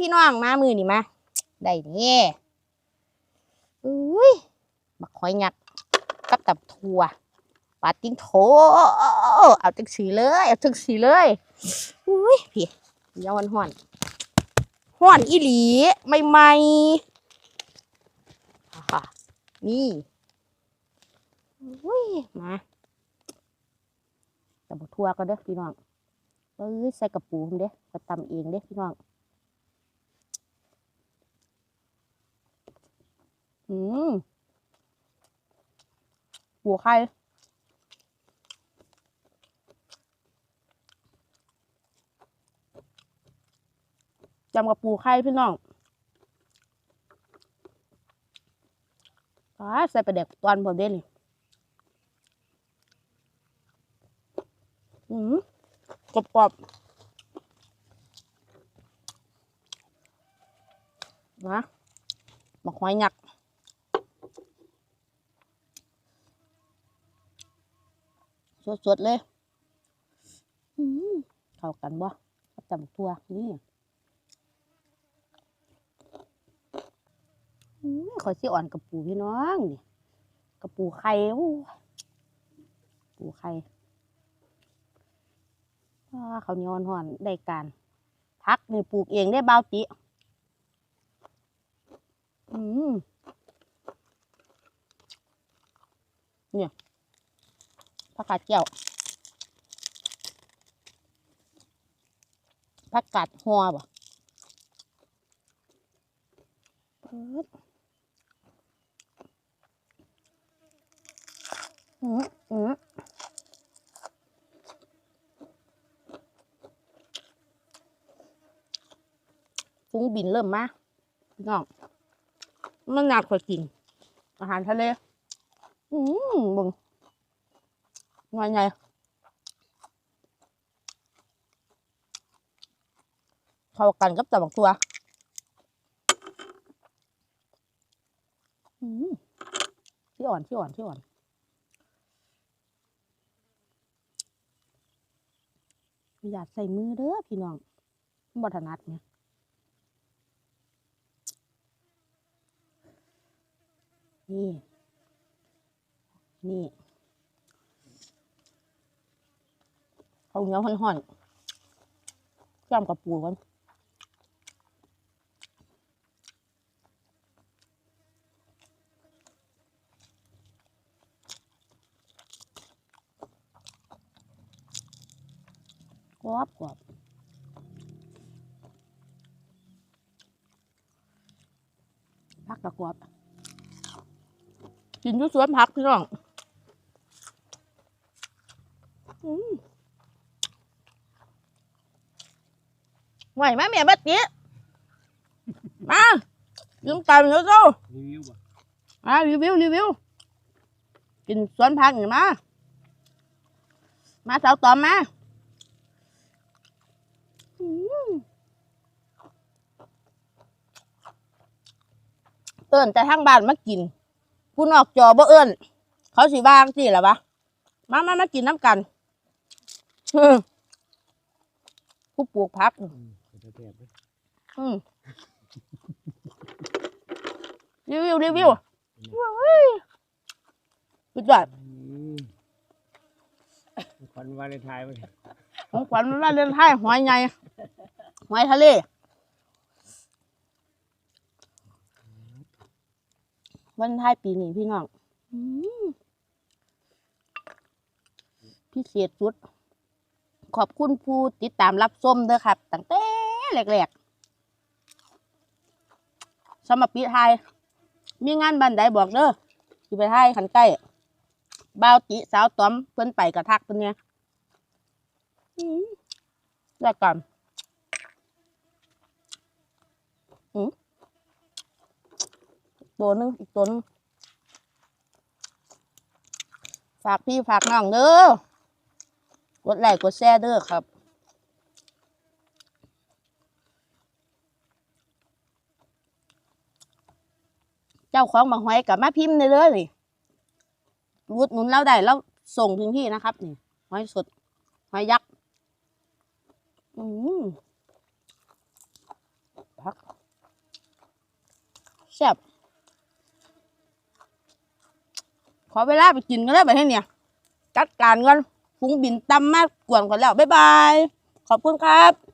พี่น้องมามือนี่มาได้นี่อุ้ยบักหอยหยักกับตับถั่วปาติ้งโถเอาจังสีเลย เอาจังสีเลยอุ้ยพี่ยาวันห่อนห่อนอีหลีไม่ไม่ๆค่ะนี่อุ้ยมาตับถั่วก็เด้อพี่น้องเอ้ยใส่กระปูผมเด้ก็ตำเองเด้พี่น้อง อืมหัวไข่จำกับปูไข่พี่น้องอ่าใส่ไปลาแดกตอนผมเด้นี่อืมกรอบกรอบๆนะบักหอยหยัก สดๆเลยเข้ากันบ่กับตำทั่วนี่ขอยสิอ่อนกับปูพี่น้องนี่กับปูไข่โอ้ปูไข่เขาวเนียวห่อนได้การพักนี่ปลูกเองได้เบาติอืมเนี่ย ผักกาดเจียวผักกาดหัวบ่เปิดอืมอืมฟุ้งบินเริ่มมาพี่น้องมันหนักกว่ากิน อาหารทะเล อืมบึง ไงไงเข้ากันกับตับกตัวอืมที่อ่อนที่อ่อนที่อ่อนอยากใส่มือเด้อพี่น้องบัถนัดเนี่ยนี่ นี่ เอาเนียวห่อนๆจ้ำกับปูกันกรอบกรอบพักกะกรอบกินยุ่สวนผักพี่น้อง อืม ไหวไหมแม่บัดกี้มายืมกันเดี๋ยวเจ้ารีวิวบ่มารีวิวรีวิวกินสวนผักนี่มา มาสาวตอมมาอืมเอิ้นแต่ทางบ้านมากินผู้นอกจอบ่เอิ้นเขาสิวางสิล่ะวะมามามากินน้ำกันอืมผู้ปลูกผัก อืม ขอจะแทบเลยอืมรีวิวรีวิวเฮ้ยสุดยอดอืมขวัญวาเลนไทน์มาเนี่ยของขวัญวันวาเลนไทน์หอยใหญ่หอยทะเลวันไทายปีนี้พี่น้องอืมพิเศษสุด ขอบคุณผู้ติดตามรับชมเด้อครับตั้งแต่ แรกๆสำหรับปีไทย มีงานบันไดบอกเด้อสิไปไทยขันใกล้บ่าวติสาวต้อมเพิ่นไปกระทักเพิ่นเนี่ยแล้วกันอืมตัวนึงอีกตัวนึงฝากพี่ฝากน้องเด้อกดไลค์กดแชร์เด้อครับ จ้าของบางหอยกับมาพิมพ์ได้เลยนี่รูดหนุนเราได้เราส่งถึงที่นะครับนี่หอยสดหอยยักษ์อืมผัแซ่บขอเวลาไปกินกันแล้วไปให้เนี่ย จัดการกันพุงบินตำมากกวนกันแล้ว บ๊ายบาย ขอบคุณครับ